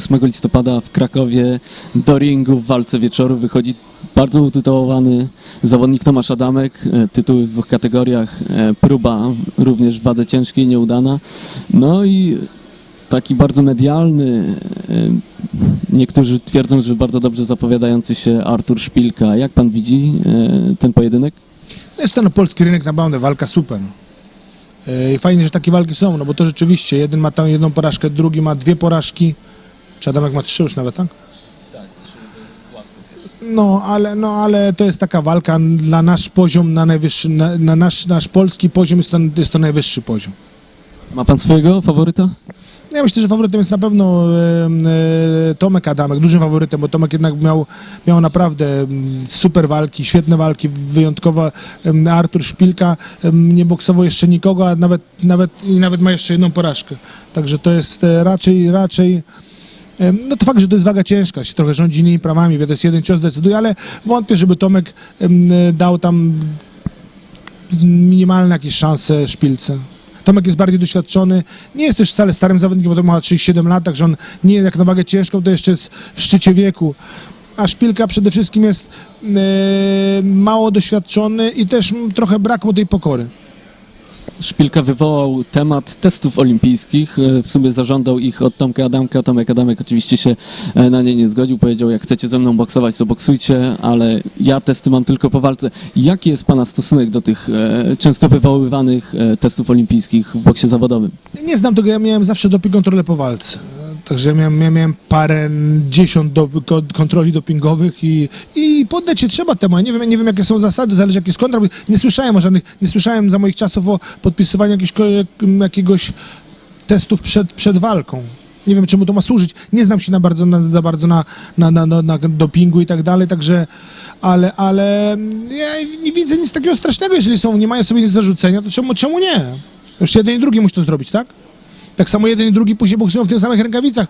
8 listopada w Krakowie do ringu w walce wieczoru wychodzi bardzo utytułowany zawodnik Tomasz Adamek. E, Tytuły w dwóch kategoriach. e, Próba również w wadze ciężkiej, nieudana. No i taki bardzo medialny, e, niektórzy twierdzą, że bardzo dobrze zapowiadający się Artur Szpilka. Jak pan widzi ten pojedynek? Jest to na polski rynek naprawdę walka super. I fajnie, że takie walki są, no bo to rzeczywiście, jeden ma tam jedną porażkę, drugi ma dwie porażki. Czy Adamek ma trzy już nawet, tak? No, ale, no, ale to jest taka walka dla nasz poziom, na najwyższy, na, na nasz, nasz polski poziom jest to, jest to najwyższy poziom. Ma pan swojego faworyta? Ja myślę, że faworytem jest na pewno e, e, Tomek Adamek, dużym faworytem, bo Tomek jednak miał, miał naprawdę super walki, świetne walki, wyjątkowo em, Artur Szpilka em, nie boksował jeszcze nikogo, a nawet, nawet, i nawet ma jeszcze jedną porażkę. Także to jest e, raczej, raczej no to fakt, że to jest waga ciężka, się trochę rządzi innymi prawami, wie, to jest jeden cios decyduje, ale wątpię, żeby Tomek e, dał tam minimalne jakieś szanse Szpilce. Tomek jest bardziej doświadczony, nie jest też wcale starym zawodnikiem, bo to ma 37 lat, także on nie jak na wagę ciężką, to jeszcze jest w szczycie wieku. A Szpilka przede wszystkim jest e, mało doświadczony i też trochę brak mu tej pokory. Szpilka wywołał temat testów olimpijskich. E, W sumie zażądał ich od Tomka Adamka. Tomek Adamek oczywiście się e, na nie nie zgodził. Powiedział, jak chcecie ze mną boksować, to boksujcie, ale ja testy mam tylko po walce. Jaki jest Pana stosunek do tych e, często wywoływanych testów olimpijskich w boksie zawodowym? Nie znam tego, ja miałem zawsze doping kontrolę po walce. Także miałem, ja miałem parę dziesiąt do, ko- kontroli dopingowych i, i poddać się trzeba temu. Ja nie wiem, nie wiem, jakie są zasady, zależy jaki jest kontrakt. Nie słyszałem o żadnych, nie słyszałem za moich czasów o podpisywaniu jakiegoś, jakiegoś testów przed, przed walką. Nie wiem, czemu to ma służyć. Nie znam się na bardzo, na, za bardzo na, na, na, na, dopingu i tak dalej, także, ale, ale ja nie widzę nic takiego strasznego, jeżeli są, nie mają sobie nic zarzucenia, to czemu, czemu nie? Już jeden i drugi musi to zrobić, tak? Tak samo jeden i drugi później boksują w tych samych rękawicach.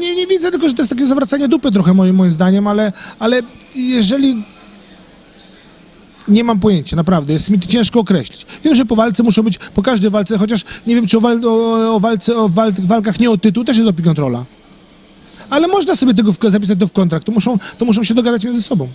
Nie, nie widzę tylko, że to jest takie zawracanie dupy trochę moim, moim zdaniem, ale, ale jeżeli nie mam pojęcia, naprawdę, jest mi to ciężko określić. Wiem, że po walce muszą być, po każdej walce, chociaż nie wiem, czy o, wal, o, o walce, o wal, walkach nie o tytuł, też jest doping kontrola. Ale można sobie tego w- zapisać to w kontrakt, to muszą, to muszą się dogadać między sobą.